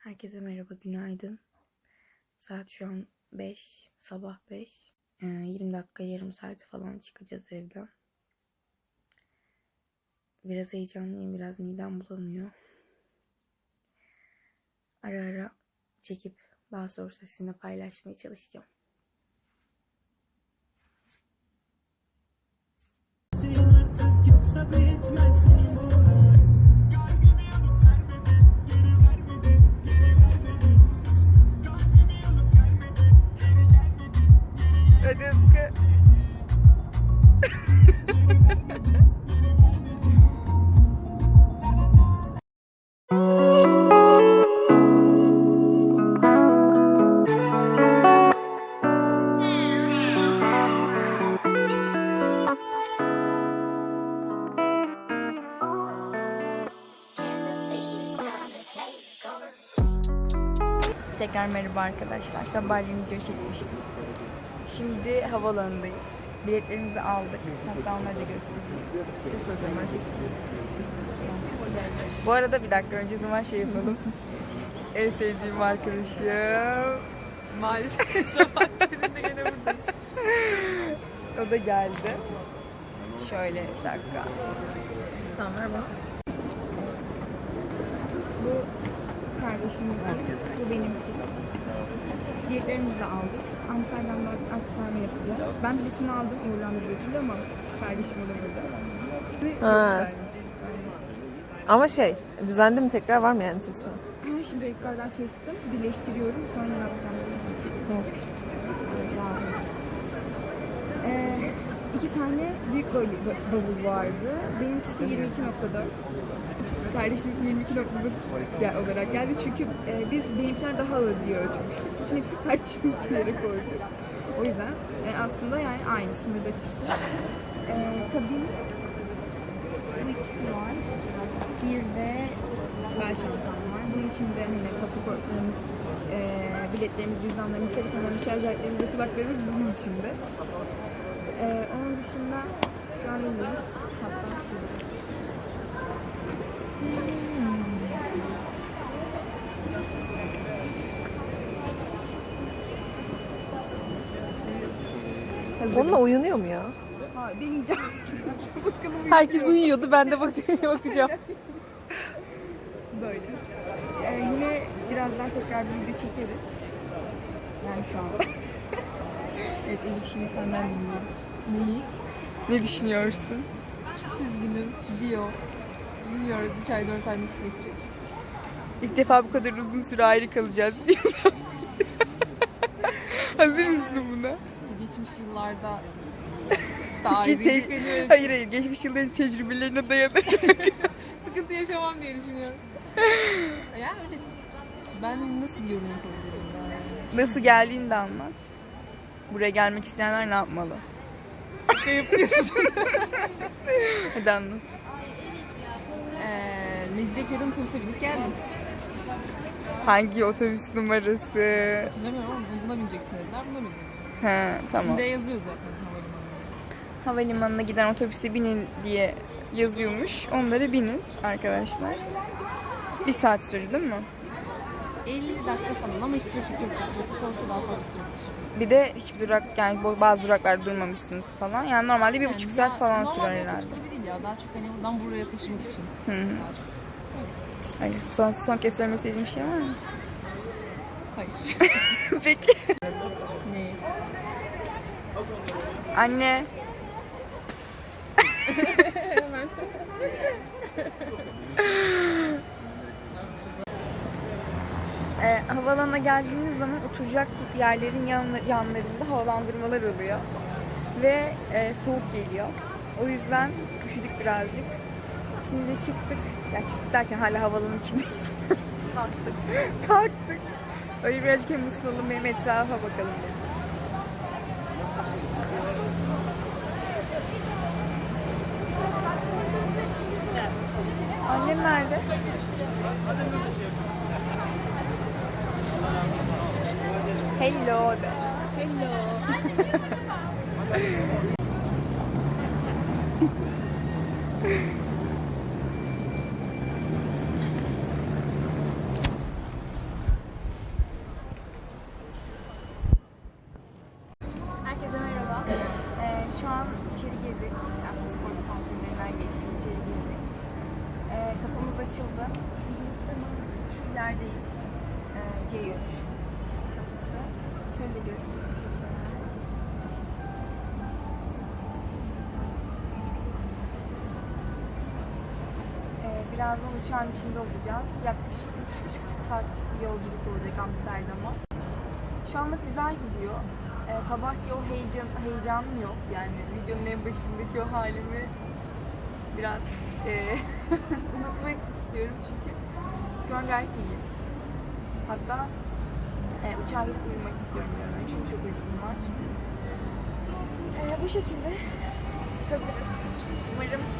Herkese merhaba, günaydın. Saat şu an 5, sabah 5. Ee, 20 dakika, yarım saat falan çıkacağız evden. Biraz heyecanlıyım, biraz midem bulanıyor. Ara ara çekip daha sonrasında sizinle paylaşmaya çalışacağım. artık yoksa bitmez senin bu Hadi. Tekrar merhaba arkadaşlar. Sabahleyin video çekmiştim. Şimdi havaalanındayız. Biletlerimizi aldık. Hatta onları da göstereyim. Bir şey soracağım ben. Bu arada bir dakika önce zaman şey yapalım. en sevdiğim arkadaşım. Maalesef sabahlarında gene buradayız. o da geldi. Şöyle bir dakika. Tamam ver bana. Bu kardeşimin bu benimki. Biletlerimizi de aldık. Amsterdam'da aktarma yapacağız. Ben biletimi aldım Orlando biletimi ama kardeşim o da burada. Ha. Ama şey, düzenli mi tekrar var mı yani ses şu an? Şimdi rekordan kestim. Birleştiriyorum. Sonra yapacağım? Var. Ee, iki tane büyük bavul vardı. Benimkisi 22.4. Kardeşimki 22.9 gel- olarak geldi. Çünkü e, biz benimkiler daha ağır diye ölçmüştük. Bütün hepsi kardeşiminkilere koyduk. O yüzden e, aslında yani aynı sınırda çıktı. E, kabin ikisi var. Bir de bel var. Bunun içinde hani pasaportlarımız, e, biletlerimiz, cüzdanlarımız, telefonlarımız, şarj aletlerimiz kulaklarımız bunun içinde. E, dışında şu an iyiyim. Hatta şurada. Hazırım. Onunla uyunuyor mu ya? Ha, deneyeceğim. Herkes uyuyordu, ben de bak bakacağım. Böyle. Ee, yine birazdan tekrar bir video çekeriz. Yani şu anda. evet Elif şimdi senden dinliyorum. Neyi? Ne düşünüyorsun? Çok üzgünüm diyor. Bilmiyoruz 3 ay 4 ay nasıl geçecek. İlk defa bu kadar uzun süre ayrı kalacağız. Hazır mısın buna? Geçmiş yıllarda da Ki ayrıydık. te- hayır hayır geçmiş yılların tecrübelerine dayanır. sıkıntı yaşamam diye düşünüyorum. ya öyle ben nasıl bir yorum yapabilirim ben? Nasıl geldiğini de anlat. Buraya gelmek isteyenler ne yapmalı? Şaka yapıyorsun. Hadi anlat. Eee Mecidiyeköy'den otobüse binip geldim. Hangi otobüs numarası? Hatırlamıyorum ama buna bineceksin dediler. Buna bindim. Ha tamam. Şimdi yazıyor zaten havalimanında. Havalimanına giden otobüse binin diye yazıyormuş. Onlara binin arkadaşlar. Bir saat sürdü değil mi? 50 dakika falan ama hiç trafik yok. Trafik olsa daha fazla sürer. Bir de hiçbir durak yani bazı duraklarda durmamışsınız falan. Yani normalde bir Yani buçuk saat falan normal sürer bir herhalde. otobüs gibi değil ya. Daha çok hani buradan buraya taşımak için. Hı hı. Daha çok. Öyle. Son, son kez söylemek istediğim bir şey var mı? Hayır. Peki. ne? Anne. e, havalanına geldiğiniz zaman oturacak yerlerin yanla- yanlarında havalandırmalar oluyor. Ve e, soğuk geliyor. O yüzden üşüdük birazcık. Şimdi çıktık. Ya çıktık derken hala havalanın içindeyiz. Kalktık. Kalktık. Öyle birazcık hem ısınalım hem etrafa bakalım dedik. Annem nerede? Hello. Hello. birazdan uçağın içinde olacağız. Yaklaşık 3-3,5 saatlik bir yolculuk olacak Amsterdam'a. Şu anlık güzel gidiyor. Ee, sabahki o heyecan, heyecanım yok. Yani videonun en başındaki o halimi biraz e, unutmak istiyorum çünkü şu an gayet iyiyim. Hatta e, uçağa gidip uyumak istiyorum yani çünkü çok uykum var. E, bu şekilde hazırız. Umarım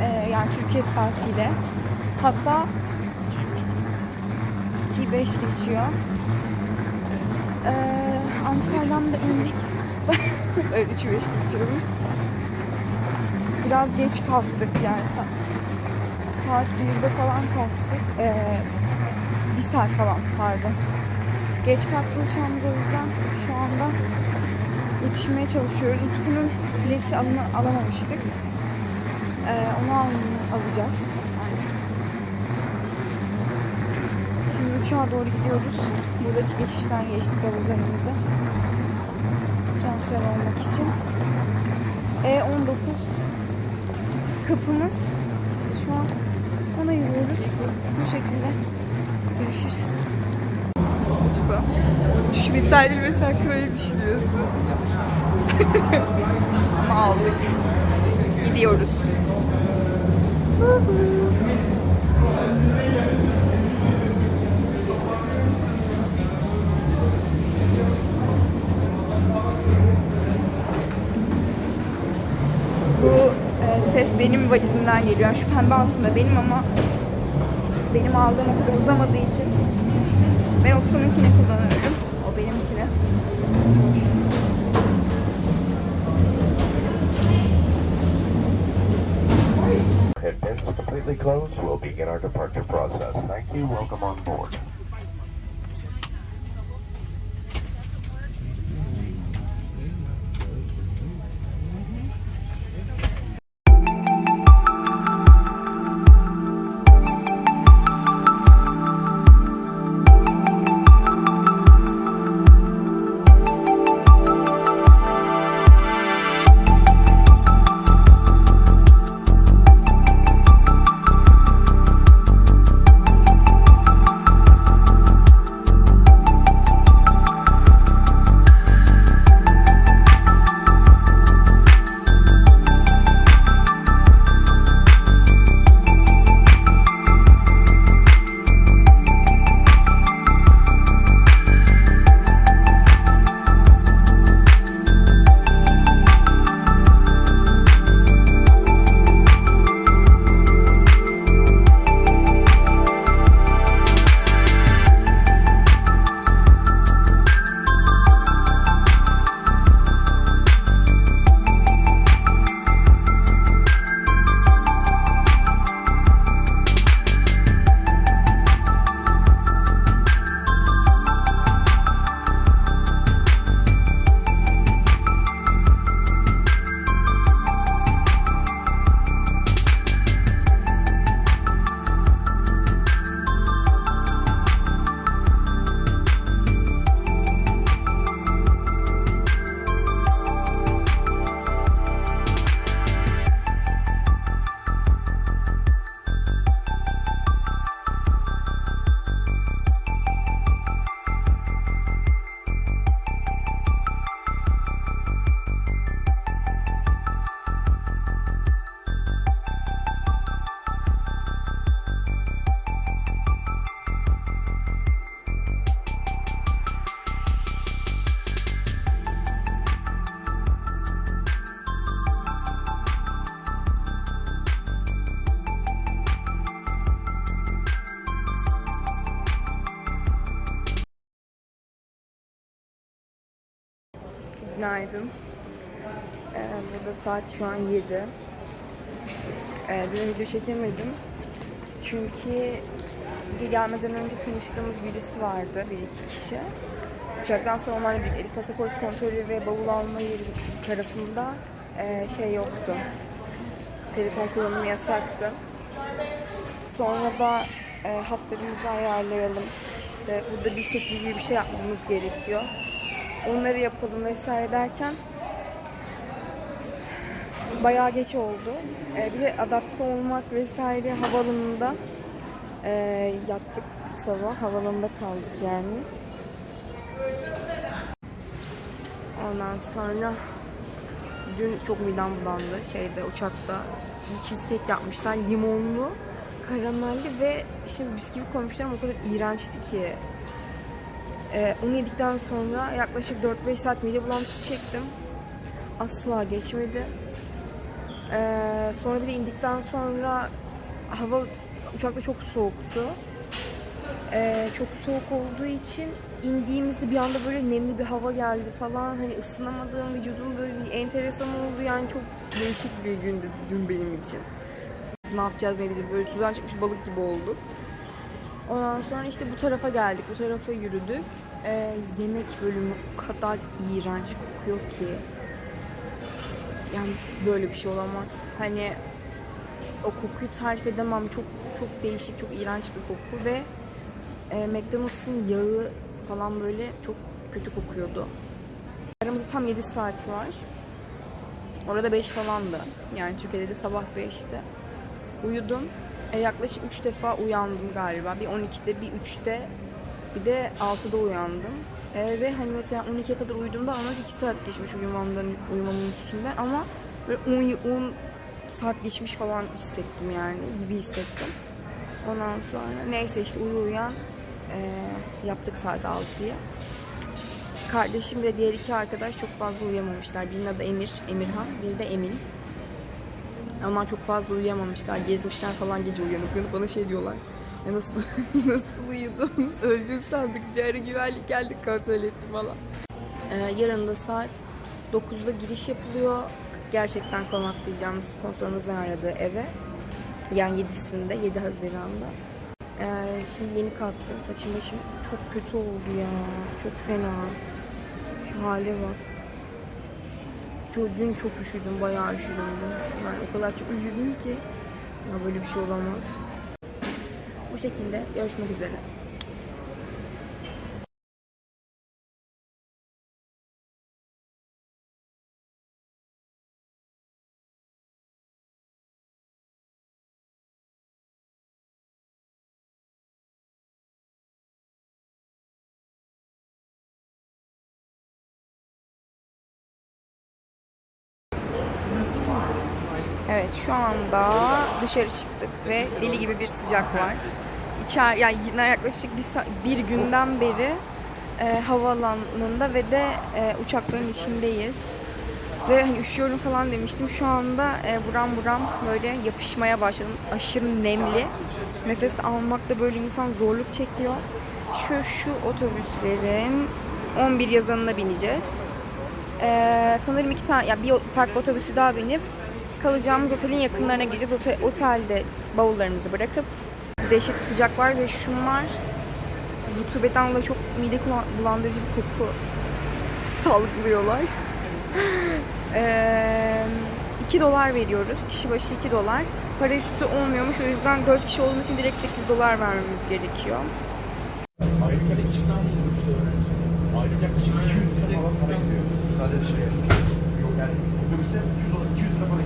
ee, yani Türkiye saatiyle. Hatta 2.5 geçiyor. Ee, Amsterdam'da indik. evet 3'ü 5 geçiyormuş. Biraz geç kalktık yani sa- saat 1'de falan kalktık. Ee, bir saat falan pardon. Geç kalktı uçağımız o yüzden şu anda yetişmeye çalışıyoruz. Utku'nun bileti alamamıştık. Ee, onu al- alacağız. Şimdi uçağa doğru gidiyoruz. Buradaki geçişten geçtik bavullarımızı. Transfer olmak için. E19 kapımız. Şu an ona yürüyoruz. Bu şekilde görüşürüz. Utku. Uçuşun iptal edilmesi hakkında ne düşünüyorsun? Ama aldık. Gidiyoruz. Bu e, ses benim valizimden geliyor. Şu pembe aslında benim ama benim aldığım o kadar uzamadığı için ben Utku'nunkini kullanırdım. O benimkini. Have been completely closed. We'll begin our departure process. Thank you. Welcome on board. Günaydın. Ee, burada saat şu an 7. Ee, dün video çekemedim. Çünkü gelmeden önce tanıştığımız birisi vardı, bir iki kişi. Uçaktan sonra onlarla birlikte pasaport kontrolü ve bavul alma yeri tarafında e, şey yoktu. Telefon kullanımı yasaktı. Sonra da e, hatlarımızı ayarlayalım. İşte burada bir çekim gibi bir şey yapmamız gerekiyor. Onları yapalım vesaire derken bayağı geç oldu. E, bir de adapte olmak vesaire havaalanında e, yattık bu sabah. Havaalanında kaldık yani. Ondan sonra dün çok midem bulandı şeyde uçakta. Bir cheesecake yapmışlar limonlu, karamelli ve işte bisküvi koymuşlar ama o kadar iğrençti ki. Ee, onu yedikten sonra yaklaşık 4-5 saat mide bulantısı çektim. Asla geçmedi. Ee, sonra bir de indikten sonra hava uçakta çok soğuktu. Ee, çok soğuk olduğu için indiğimizde bir anda böyle nemli bir hava geldi falan. Hani ısınamadığım vücudum böyle bir enteresan oldu. Yani çok değişik bir gündü dün benim için. Ne yapacağız ne edeceğiz böyle tuzdan çıkmış balık gibi olduk. Ondan sonra işte bu tarafa geldik. Bu tarafa yürüdük. Ee, yemek bölümü o kadar iğrenç kokuyor ki. Yani böyle bir şey olamaz. Hani o kokuyu tarif edemem. Çok çok değişik, çok iğrenç bir koku ve e, McDonald's'ın yağı falan böyle çok kötü kokuyordu. Aramızda tam 7 saat var. Orada 5 falandı. Yani Türkiye'de de sabah 5'te. Uyudum. E, yaklaşık 3 defa uyandım galiba. Bir 12'de, bir 3'te, bir de 6'da uyandım. E, ve hani mesela 12'ye kadar uyuduğumda ama 2 saat geçmiş uyumamdan, uyumamın üstünde ama böyle 10, 10 saat geçmiş falan hissettim yani gibi hissettim. Ondan sonra neyse işte uyu uyan e, yaptık saat 6'yı. Kardeşim ve diğer iki arkadaş çok fazla uyuyamamışlar. Birinin adı Emir, Emirhan, biri de Emin. Onlar çok fazla uyuyamamışlar, gezmişler falan gece uyanıp uyanıp bana şey diyorlar. Ya nasıl nasıl uyudun? Öldün sandık. Bir ara güvenlik geldik kontrol etti falan. Ee, yarın da saat 9'da giriş yapılıyor. Gerçekten konaklayacağımız sponsorumuzun aradığı eve. Yani 7'sinde, 7 Haziran'da. Ee, şimdi yeni kalktım. Saçım başım çok kötü oldu ya. Çok fena. Şu hale bak. Dün çok üşüdüm, bayağı üşüdüm. Yani o kadar çok üşüdüm ki. Ya böyle bir şey olamaz. Bu şekilde görüşmek üzere. Evet şu anda dışarı çıktık ve deli gibi bir sıcak var. İçer, yani yaklaşık bir, bir günden beri e, havaalanında ve de e, uçakların içindeyiz. Ve hani üşüyorum falan demiştim. Şu anda e, buram buram böyle yapışmaya başladım. Aşırı nemli. Nefes almakta böyle insan zorluk çekiyor. Şu şu otobüslerin 11 yazanına bineceğiz. Ee, sanırım iki tane, ya bir farklı otobüsü daha binip kalacağımız otelin yakınlarına gideceğiz. Otel, otelde bavullarımızı bırakıp dehşet sıcak var ve şunlar rutubetten dolayı çok mide bulandırıcı bir koku salgılıyorlar. ee, 2 dolar veriyoruz. Kişi başı 2 dolar. Para üstü olmuyormuş. O yüzden 4 kişi olduğumuz için direkt 8 dolar vermemiz gerekiyor. Aylık yaklaşık 200 lira falan para gidiyor. Sadece şey. Yok yani otobüse 200 lira, 200 lira para